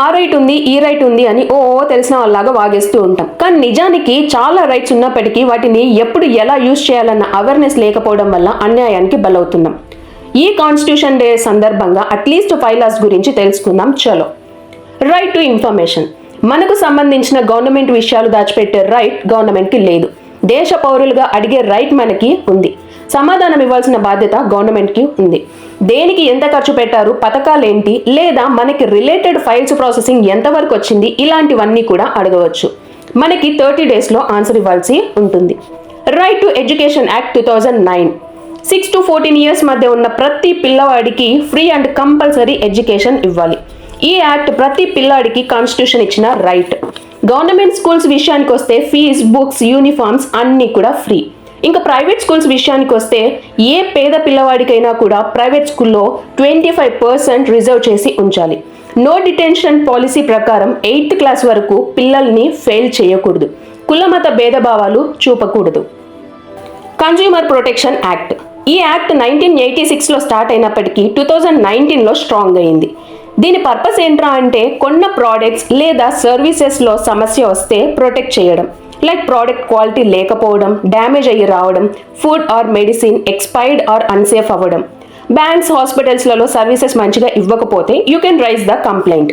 ఆ రైట్ ఉంది ఈ రైట్ ఉంది అని ఓ ఓ తెలిసిన వాళ్ళలాగా వాగేస్తూ ఉంటాం. కానీ నిజానికి చాలా రైట్స్ ఉన్నప్పటికీ వాటిని ఎప్పుడు ఎలా యూజ్ చేయాలన్న అవేర్నెస్ లేకపోవడం వల్ల అన్యాయానికి బలవుతున్నాం. ఈ కాన్స్టిట్యూషన్ డే సందర్భంగా అట్లీస్ట్ ఫైవ్ లాస్ గురించి తెలుసుకుందాం. చలో. రైట్ టు ఇన్ఫర్మేషన్ మనకు సంబంధించిన గవర్నమెంట్ విషయాలు దాచిపెట్టే రైట్ గవర్నమెంట్కి లేదు. దేశ పౌరులుగా అడిగే రైట్ మనకి ఉంది. సమాధానం ఇవ్వాల్సిన బాధ్యత గవర్నమెంట్కి ఉంది. దేనికి ఎంత ఖర్చు పెట్టారు పథకాలు ఏంటి లేదా మనకి రిలేటెడ్ ఫైల్స్ ప్రాసెసింగ్ ఎంతవరకు వచ్చింది ఇలాంటివన్నీ కూడా అడగవచ్చు. మనకి థర్టీ డేస్లో ఆన్సర్ ఇవ్వాల్సి ఉంటుంది. Right to education act two thousand nine six to fourteen years మధ్య ఉన్న ప్రతి పిల్లవాడికి ఫ్రీ అండ్ కంపల్సరీ ఎడ్యుకేషన్ ఇవ్వాలి. ఈ యాక్ట్ ప్రతి పిల్లాడికి కాన్స్టిట్యూషన్ ఇచ్చిన రైట్ గవర్నమెంట్ స్కూల్స్ విషయానికి వస్తే ఫీజ్ బుక్స్ యూనిఫామ్స్ అన్నీ కూడా ఫ్రీ ఇంకా ప్రైవేట్ స్కూల్స్ విషయానికి వస్తే ఏ పేద పిల్లవాడికైనా కూడా ప్రైవేట్ స్కూల్లో ట్వంటీ ఫైవ్ పర్సెంట్ రిజర్వ్ చేసి ఉంచాలి. నో డిటెన్షన్ పాలసీ ప్రకారం ఎయిత్ క్లాస్ వరకు పిల్లల్ని ఫెయిల్ చేయకూడదు. కులమత భేదభావాలు చూపకూడదు. కన్జ్యూమర్ ప్రొటెక్షన్ యాక్ట్ ఈ యాక్ట్ నైన్టీన్ ఎయిటీ సిక్స్లో స్టార్ట్ అయినప్పటికీ టూ థౌజండ్ నైన్టీన్లో స్ట్రాంగ్ అయింది. దీని పర్పస్ ఏంట్రా అంటే కొన్న ప్రోడక్ట్స్ లేదా సర్వీసెస్లో సమస్య వస్తే ప్రొటెక్ట్ చేయడం. లైక్ ప్రోడక్ట్ క్వాలిటీ లేకపోవడం డ్యామేజ్ అయ్యి రావడం food or medicine expired or unsafe అవ్వడం. బ్యాంక్స్ హాస్పిటల్స్లలో సర్వీసెస్ మంచిగా ఇవ్వకపోతే you can raise the complaint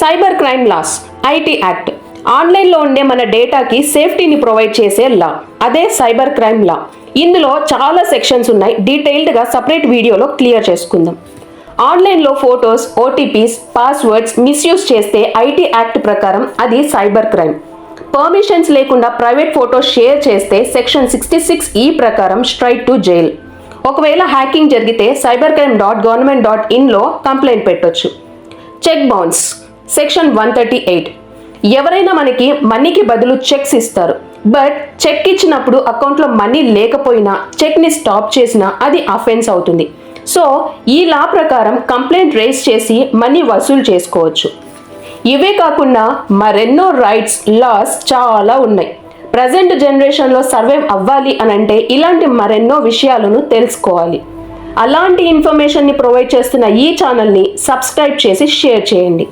cyber crime laws IT act ఆన్లైన్లో ఉండే మన డేటాకి సేఫ్టీని ప్రొవైడ్ చేసే లా అదే సైబర్ క్రైమ్ లా ఇందులో చాలా సెక్షన్స్ ఉన్నాయి. డీటెయిల్డ్గా సపరేట్ వీడియోలో క్లియర్ చేసుకుందాం. ఆన్లైన్లో ఫొటోస్ ఓటీపీస్ పాస్వర్డ్స్ మిస్యూజ్ చేస్తే ఐటీ యాక్ట్ ప్రకారం అది సైబర్ క్రైమ్ పర్మిషన్స్ లేకుండా ప్రైవేట్ ఫోటో షేర్ చేస్తే సెక్షన్ సిక్స్టీ సిక్స్ ఈ ప్రకారం స్ట్రైట్ టు జైల్. ఒకవేళ హ్యాకింగ్ జరిగితే cyber crime dot government dot ఇన్లో complaint పెట్టొచ్చు. Check bounce section one thirty eight. ఎవరైనా మనకి మనీకి బదులు చెక్స్ ఇస్తారు. బట్ చెక్ ఇచ్చినప్పుడు అకౌంట్లో మనీ లేకపోయినా చెక్ని స్టాప్ చేసినా అది అఫెన్స్ అవుతుంది. సో ఈ లా ప్రకారం కంప్లైంట్ రేస్ చేసి మనీ వసూలు చేసుకోవచ్చు. ఇవే కాకుండా మరెన్నో రైట్స్ లాస్ చాలా ఉన్నాయి. ప్రజెంట్ జనరేషన్లో సర్వైవ్ అవ్వాలి అని అంటే ఇలాంటి మరెన్నో విషయాలను తెలుసుకోవాలి. అలాంటి ఇన్ఫర్మేషన్ని ప్రొవైడ్ చేస్తున్న ఈ ఛానల్ని సబ్స్క్రైబ్ చేసి షేర్ చేయండి.